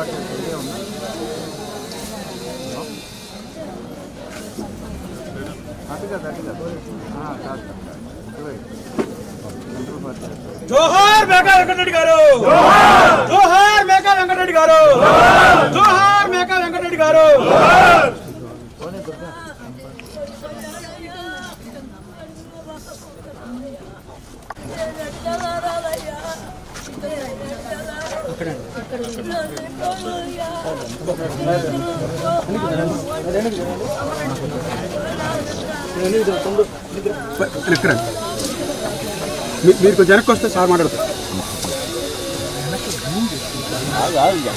Party ఇదే ఉందా అటుగా అటుగా ఆ, కాదు కాదు, కాదు. ఇటువైపు. సెంట్రల్ పార్టీ జోహార్ మేకా వెంకటరెడ్డి గారు జోహార్ మేకా వెంకటరెడ్డి గారు జోహార్ మేకా వెంకటరెడ్డి గారు పోనీ దుర్గా ఇక్కడ మీరు కొంచెం వెనక్కి వస్తే సార్ మాట్లాడతారు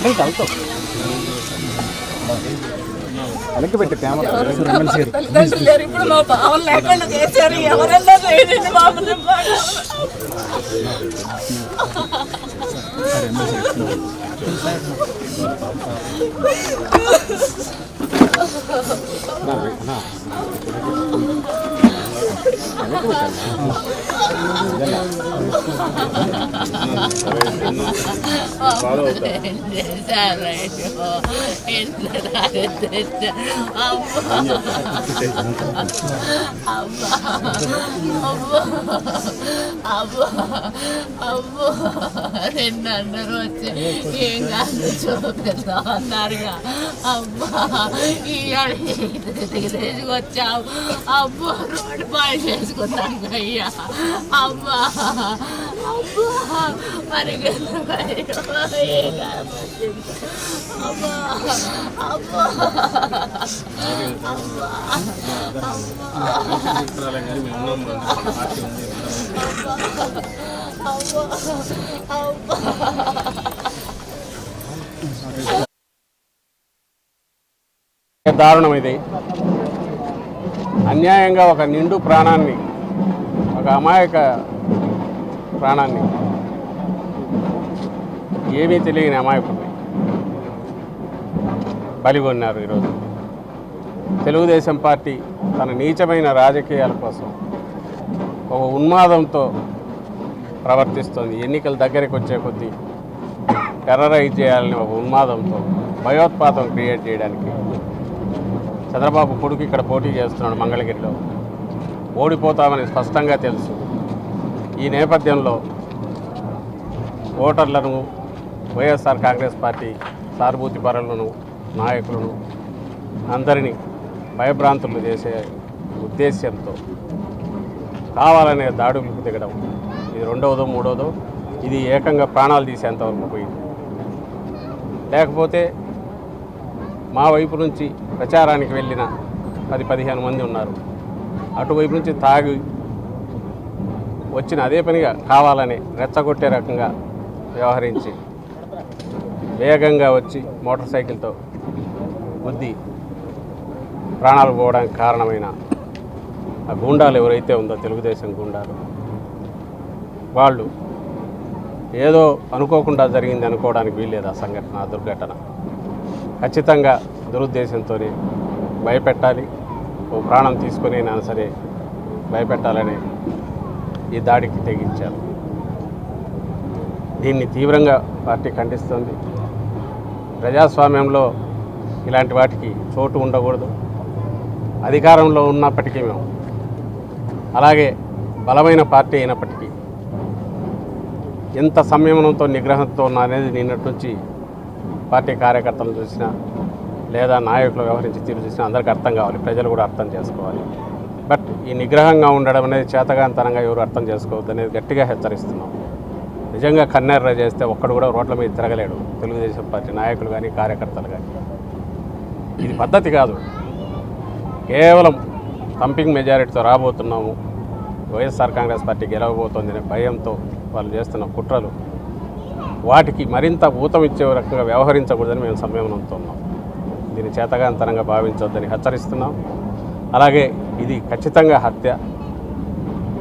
వెనక్కి పెట్టి కెమెరా తల్లిదండ్రులు లేరు. ఇప్పుడు మా భావం లేకుండా చేశారు. ఎవరన్నా అందరూ వచ్చి ఏం కాదు చూపిద్దాం అయ్యా అమ్మా అమ్మా మరి అమ్మా అమ్మా దారుణం ఇది. అన్యాయంగా ఒక నిండు ప్రాణాన్ని ఒక అమాయక ప్రాణాన్ని ఏమీ తెలియని అమాయకుడిని బలిగొన్నారు ఈరోజు. తెలుగుదేశం పార్టీ తన నీచమైన రాజకీయాల కోసం ఒక ఉన్మాదంతో ప్రవర్తిస్తోంది. ఎన్నికల దగ్గరికి వచ్చే కొద్దీ టెర్రరైజ్ చేయాలని ఒక ఉన్మాదంతో భయోత్పాతం క్రియేట్ చేయడానికి చంద్రబాబు కొడుకు ఇక్కడ పోటీ చేస్తున్నాడు మంగళగిరిలో. ఓడిపోతామని స్పష్టంగా తెలుసు. ఈ నేపథ్యంలో ఓటర్లను వైఎస్ఆర్ కాంగ్రెస్ పార్టీ సానుభూతి పరులను నాయకులను అందరినీ భయభ్రాంతులు చేసే ఉద్దేశ్యంతో కావాలనే దాడులకు దిగడం. ఇది రెండవదో మూడవదో ఇది ఏకంగా ప్రాణాలు తీసేంతవరకు పోయింది. లేకపోతే మా వైపు నుంచి ప్రచారానికి వెళ్ళిన పది పదిహేను మంది ఉన్నారు. అటువైపు నుంచి తాగి వచ్చిన అదే పనిగా కావాలని రెచ్చగొట్టే రకంగా వ్యవహరించి వేగంగా వచ్చి మోటార్ సైకిల్తో గుద్ది ప్రాణాలు పోవడానికి కారణమైన ఆ గూండాలు ఎవరైతే ఉందో తెలుగుదేశం గూండాలు వాళ్ళు ఏదో అనుకోకుండా జరిగింది అనుకోవడానికి వీల్లేదు ఆ సంఘటన ఆ దుర్ఘటన. ఖచ్చితంగా దురుద్దేశంతో భయపెట్టాలి. ఓ ప్రాణం తీసుకొని అయినా సరే భయపెట్టాలని ఈ దాడికి తెగించారు. దీన్ని తీవ్రంగా పార్టీ ఖండిస్తుంది. ప్రజాస్వామ్యంలో ఇలాంటి వాటికి చోటు ఉండకూడదు. అధికారంలో ఉన్నప్పటికీ మేము అలాగే బలమైన పార్టీ అయినప్పటికీ ఎంత సంయమనంతో నిగ్రహంతో ఉన్నా అనేది నిన్నటి నుంచి పార్టీ కార్యకర్తలను చూసినా లేదా నాయకులు వ్యవహరించి తీరు చూసినా అందరికీ అర్థం కావాలి ప్రజలు కూడా అర్థం చేసుకోవాలి. బట్ ఈ నిగ్రహంగా ఉండడం అనేది చేతగాంతనంగా ఎవరు అర్థం చేసుకోవద్దు అనేది గట్టిగా హెచ్చరిస్తున్నాం. నిజంగా కన్నెర్ర చేస్తే ఒక్కడు కూడా రోడ్ల మీద తిరగలేడు తెలుగుదేశం పార్టీ నాయకులు కానీ కార్యకర్తలు కానీ. ఇది పద్ధతి కాదు. కేవలం థంపింగ్ మెజారిటీతో రాబోతున్నాము. వైఎస్ఆర్ కాంగ్రెస్ పార్టీ గెలవబోతోందనే భయంతో వాళ్ళు చేస్తున్న కుట్రలు వాటికి మరింత ఊతమిచ్చే రకంగా వ్యవహరించకూడదని మేము సంయమనంతో ఉన్నాం దీన్ని చేతగాంతరంగా భావించొద్దని హెచ్చరిస్తున్నాం. అలాగే ఇది ఖచ్చితంగా హత్య.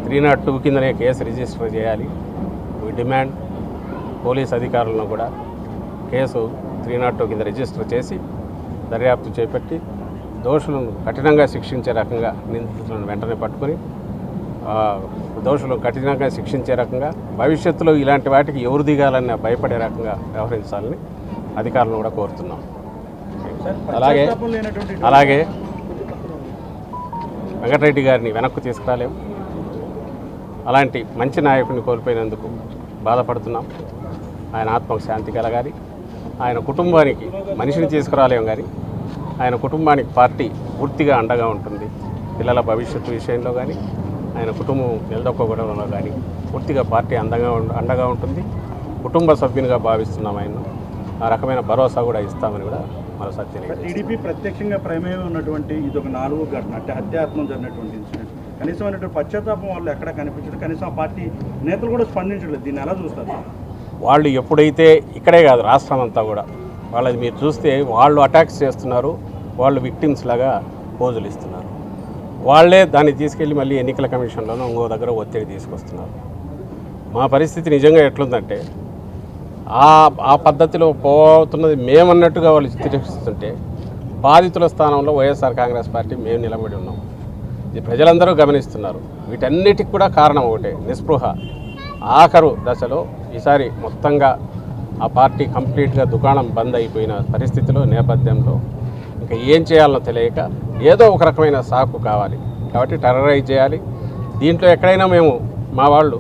త్రీ నాట్ టూ కిందనే కేసు రిజిస్టర్ చేయాలి. వీ డిమాండ్ పోలీస్ అధికారులను కూడా కేసు త్రీ నాట్ టూ కింద రిజిస్టర్ చేసి దర్యాప్తు చేపట్టి దోషులను కఠినంగా శిక్షించే రకంగా నిందితులను వెంటనే పట్టుకొని ఆ, దోషులను కఠినంగా శిక్షించే రకంగా భవిష్యత్తులో ఇలాంటి వాటికి ఎవరు దిగాలని భయపడే రకంగా వ్యవహరించాలని అధికారులను కూడా కోరుతున్నాం. అలాగే అలాగే వెంకటరెడ్డి గారిని వెనక్కు తీసుకురాలేము అలాంటి మంచి నాయకుడిని కోల్పోయినందుకు బాధపడుతున్నాం. ఆయన ఆత్మకు శాంతి కలగాలి. ఆయన కుటుంబానికి మనిషిని తీసుకురాలేము కానీ ఆయన కుటుంబానికి పార్టీ పూర్తిగా అండగా ఉంటుంది. పిల్లల భవిష్యత్తు విషయంలో కానీ ఆయన కుటుంబం నిలదొక్కడంలో కానీ పూర్తిగా పార్టీ అందంగా అండగా ఉంటుంది. కుటుంబ సభ్యునిగా భావిస్తున్నాం ఆయన ఆ రకమైన భరోసా కూడా ఇస్తామని కూడా మరోసారి తెలియజేస్తాం టీడీపీ ప్రత్యక్షంగా ప్రమేయం ఉన్నటువంటి ఇది ఒక నాలుగు ఘటన అంటే హత్యాత్మం జరిగినటువంటి ఇన్సిడెంట్. కనీసం అనేటువంటి పశ్చాత్తాపం వాళ్ళు ఎక్కడ కనిపించదు. కనీసం ఆ పార్టీ నేతలు కూడా స్పందించలేదు దీన్ని ఎలా చూస్తారు? వాళ్ళు ఎప్పుడైతే ఇక్కడే కాదు రాష్ట్రం అంతా కూడా వాళ్ళది మీరు చూస్తే వాళ్ళు అటాక్స్ చేస్తున్నారు వాళ్ళు విక్టిమ్స్ లాగా పోజులు ఇస్తున్నారు. వాళ్ళే దాన్ని తీసుకెళ్ళి మళ్ళీ ఎన్నికల కమిషన్లోనూ ఇంకో దగ్గర ఒత్తిడి తీసుకొస్తున్నారు. మా పరిస్థితి నిజంగా ఎట్లుందంటే ఆ ఆ పద్ధతిలో పోతున్నది మేమన్నట్టుగా వాళ్ళు చిత్రీకరిస్తుంటే బాధితుల స్థానంలో వైఎస్ఆర్ కాంగ్రెస్ పార్టీ మేము నిలబడి ఉన్నాం. ఇది ప్రజలందరూ గమనిస్తున్నారు. వీటన్నిటికి కూడా కారణం ఒకటే నిస్పృహ. ఆఖరు దశలో ఈసారి మొత్తంగా ఆ పార్టీ కంప్లీట్గా దుకాణం బంద్ అయిపోయిన పరిస్థితిలో నేపథ్యంలో ఇంకా ఏం చేయాలో తెలియక ఏదో ఒక రకమైన సాకు కావాలి. కాబట్టి టెర్రరైజ్ చేయాలి. దీంట్లో ఎక్కడైనా మేము మా వాళ్ళు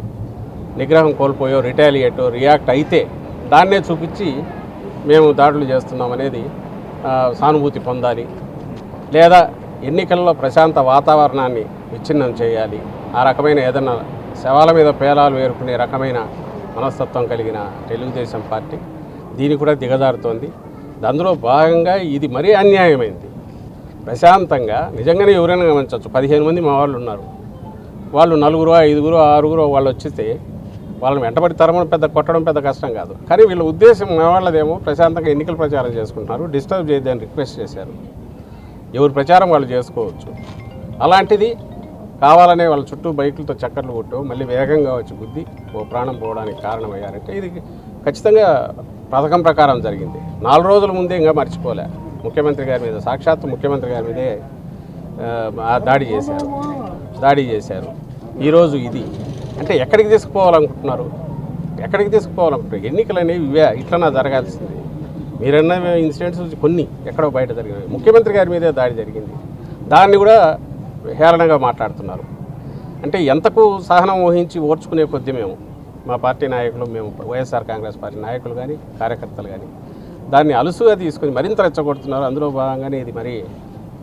నిగ్రహం కోల్పోయో రిటాలియేటో రియాక్ట్ అయితే దాన్నే చూపించి మేము దాడులు చేస్తున్నాం అనేది సానుభూతి పొందాలి. లేదా ఎన్నికల్లో ప్రశాంత వాతావరణాన్ని విచ్ఛిన్నం చేయాలి. ఆ రకమైన ఏదైనా శవాల మీద పేలాలు వేరుకునే రకమైన మనస్తత్వం కలిగిన తెలుగుదేశం పార్టీ దీని కూడా దిగజారుతోంది. అందులో భాగంగా ఇది మరీ అన్యాయమైంది. ప్రశాంతంగా నిజంగానే ఎవరైనా గమనించవచ్చు. పదిహేను మంది మా వాళ్ళు ఉన్నారు. వాళ్ళు నలుగురు ఐదుగురు ఆరుగురు వాళ్ళు వచ్చితే వాళ్ళని వెంటబడి తరమడం పెద్ద కొట్టడం పెద్ద కష్టం కాదు. కానీ వీళ్ళ ఉద్దేశం మా వాళ్ళదేమో ప్రశాంతంగా ఎన్నికల ప్రచారం చేసుకుంటున్నారు. డిస్టర్బ్ చేయొద్దని రిక్వెస్ట్ చేశారు. ఎవరు ప్రచారం వాళ్ళు చేసుకోవచ్చు. అలాంటిది కావాలనే వాళ్ళ చుట్టూ బైకులతో చక్కర్లు కొట్టు మళ్ళీ వేగంగా వచ్చి బుద్ధి ఓ ప్రాణం పోవడానికి కారణమయ్యారంటే ఇది ఖచ్చితంగా పథకం ప్రకారం జరిగింది. నాలుగు రోజుల ముందే ఇంకా మర్చిపోలే. ముఖ్యమంత్రి గారి మీద సాక్షాత్తు ముఖ్యమంత్రి గారి మీదే దాడి చేశారు. దాడి చేశారు. ఈరోజు ఇది. అంటే ఎక్కడికి తీసుకుపోవాలనుకుంటున్నారు? ఎక్కడికి తీసుకుపోవాలనుకుంటున్నారు? ఎన్నికలు అనేవి ఇవే ఇట్లనా జరగాల్సింది. మీరన్న ఇన్సిడెంట్స్ కొన్ని ఎక్కడో బయట జరిగినవి. ముఖ్యమంత్రి గారి మీదే దాడి జరిగింది. దాన్ని కూడా హేళనగా మాట్లాడుతున్నారు. అంటే ఎంతకు సహనం వహించి ఓర్చుకునే కొద్ది మేము. మా పార్టీ నాయకులు మేము వైఎస్ఆర్ కాంగ్రెస్ పార్టీ నాయకులు కానీ కార్యకర్తలు కానీ దాన్ని అలుసుగా తీసుకొని మరింత రెచ్చగొడుతున్నారు. అందులో భాగంగానే ఇది మరి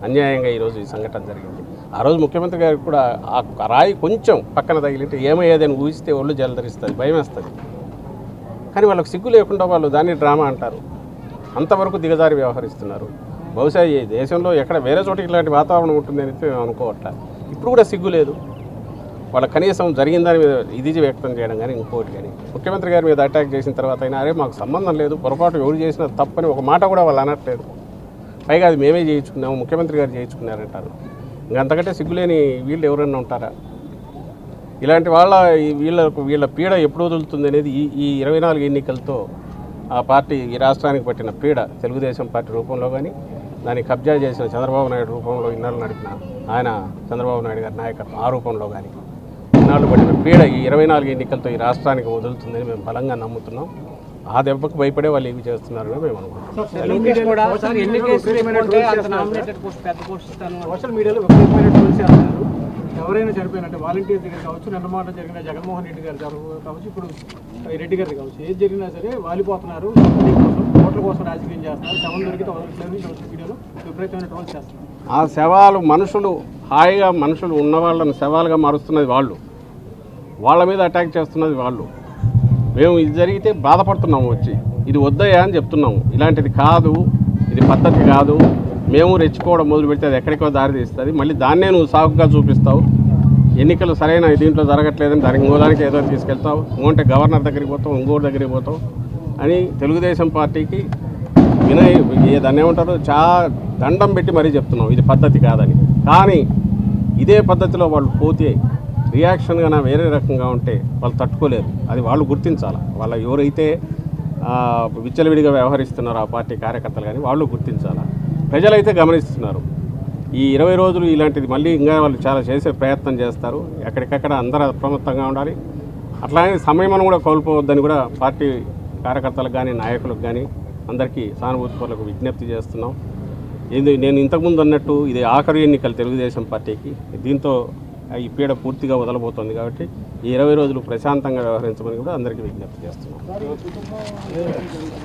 అన్యాయంగా ఈరోజు ఈ సంఘటన జరిగింది. ఆ రోజు ముఖ్యమంత్రి గారికి కూడా ఆ రాయి కొంచెం పక్కన తగిలింటే ఏమయ్యేదని ఊహిస్తే ఒళ్ళు జలధరిస్తుంది భయం వేస్తుంది కానీ వాళ్ళకి సిగ్గు లేకుండా వాళ్ళు దాన్ని డ్రామా అంటారు. అంతవరకు దిగజారి వ్యవహరిస్తున్నారు. బహుశా ఈ దేశంలో ఎక్కడ వేరే చోట ఇలాంటి వాతావరణం ఉంటుందని అయితే మేము ఇప్పుడు కూడా సిగ్గు లేదు. వాళ్ళ కనీసం జరిగిందని ఇది వ్యక్తం చేయడం కానీ ఇంకోటి కానీ. ముఖ్యమంత్రి గారి మీద అటాక్ చేసిన తర్వాత అయినా అరే మాకు సంబంధం లేదు పొరపాటు ఎవరు చేసినా తప్పని ఒక మాట కూడా వాళ్ళు అనట్లేదు. పైగా అది మేమే చేయించుకున్నాము ముఖ్యమంత్రి గారు చేయించుకున్నారంటారు. ఇంకంతకంటే సిగ్గులేని వీళ్ళు ఎవరైనా ఉంటారా? ఇలాంటి వాళ్ళ వీళ్ళకు వీళ్ళ పీడ ఎప్పుడు వదులుతుంది అనేది ఈ ఈ ఇరవై నాలుగు ఎన్నికలతో ఆ పార్టీ ఈ రాష్ట్రానికి పట్టిన పీడ తెలుగుదేశం పార్టీ రూపంలో కానీ దాన్ని కబ్జా చేసిన చంద్రబాబు నాయుడు రూపంలో ఇన్నాళ్ళు నడిపిన ఆయన చంద్రబాబు నాయుడు గారి నాయకత్వం ఆ రూపంలో కానీ. ఇన్నాళ్ళు పట్టిన పీడ ఈ ఇరవై నాలుగు ఎన్నికలతో ఈ రాష్ట్రానికి వదులుతుందని మేము బలంగా నమ్ముతున్నాం. ఆ దెబ్బకు భయపడే వాళ్ళు ఇవి చేస్తున్నారని మేము అనుకుంటున్నాం. ఎవరైనా చనిపోయినట్టే వాలంటీర్ దగ్గర కావచ్చు నిన్న మాట జరిగిన జగన్మోహన్ రెడ్డి గారు కావచ్చు ఇప్పుడు రెడ్డి గారు కావచ్చు ఏది జరిగినా సరే వాలిపోతున్నారు. కోసం ఓట్ల కోసం రాజకీయం చేస్తున్నారు. శవం దొరికితే వదలట్లేదు మీడియాలో విపరీతమైన ట్రోల్స్ చేస్తున్నారు. ఆ శవాలు మనుషులు హాయిగా మనుషులు ఉన్న వాళ్ళని శవాలుగా మారుస్తున్నది వాళ్ళు. వాళ్ళ మీద అటాక్ చేస్తున్నది వాళ్ళు. మేము ఇది జరిగితే బాధపడుతున్నాము వచ్చి. ఇది వద్దయ్యా అని చెప్తున్నాము. ఇలాంటిది కాదు ఇది పద్ధతి కాదు. మేము రెచ్చుకోవడం మొదలు పెడితే అది ఎక్కడికో దారి తీస్తుంది. మళ్ళీ దాన్నే నువ్వు సాగుగా చూపిస్తావు. ఎన్నికలు సరైన దీంట్లో జరగట్లేదని దానికి మూలానికి ఏదో తీసుకెళ్తావు. ఇంకోంటే గవర్నర్ దగ్గరికి పోతావు ఇంకోటి దగ్గరికి పోతావు అని తెలుగుదేశం పార్టీకి వినయ్ ఏ- దాన్ని ఏమంటారు? చా దండం పెట్టి మరీ చెప్తున్నాం ఇది పద్ధతి కాదని. కానీ ఇదే పద్ధతిలో వాళ్ళు పోతే రియాక్షన్గా నా వేరే రకంగా ఉంటే వాళ్ళు తట్టుకోలేరు. అది వాళ్ళు గుర్తించాలి? వాళ్ళ ఎవరైతే విచ్చలవిడిగా వ్యవహరిస్తున్నారో ఆ పార్టీ కార్యకర్తలు కానీ వాళ్ళు గుర్తించాలి? ప్రజలైతే గమనిస్తున్నారు. ఈ ఇరవై రోజులు ఇలాంటిది మళ్ళీ ఇంకా వాళ్ళు చాలా చేసే ప్రయత్నం చేస్తారు. ఎక్కడికక్కడ అందరూ అప్రమత్తంగా ఉండాలి. అట్లానే సమయం కూడా కోల్పోవద్దని కూడా పార్టీ కార్యకర్తలకు కానీ నాయకులకు కానీ అందరికీ సానుభూతిపరులకు విజ్ఞప్తి చేస్తున్నాం. ఇది నేను ఇంతకుముందు అన్నట్టు ఇది ఆఖరి ఎన్నికలు తెలుగుదేశం పార్టీకి. దీంతో ఈ పీడ పూర్తిగా వదలబోతోంది కాబట్టి ఈ ఇరవై రోజులు ప్రశాంతంగా వ్యవహరించమని కూడా అందరికీ విజ్ఞప్తి చేస్తున్నాం.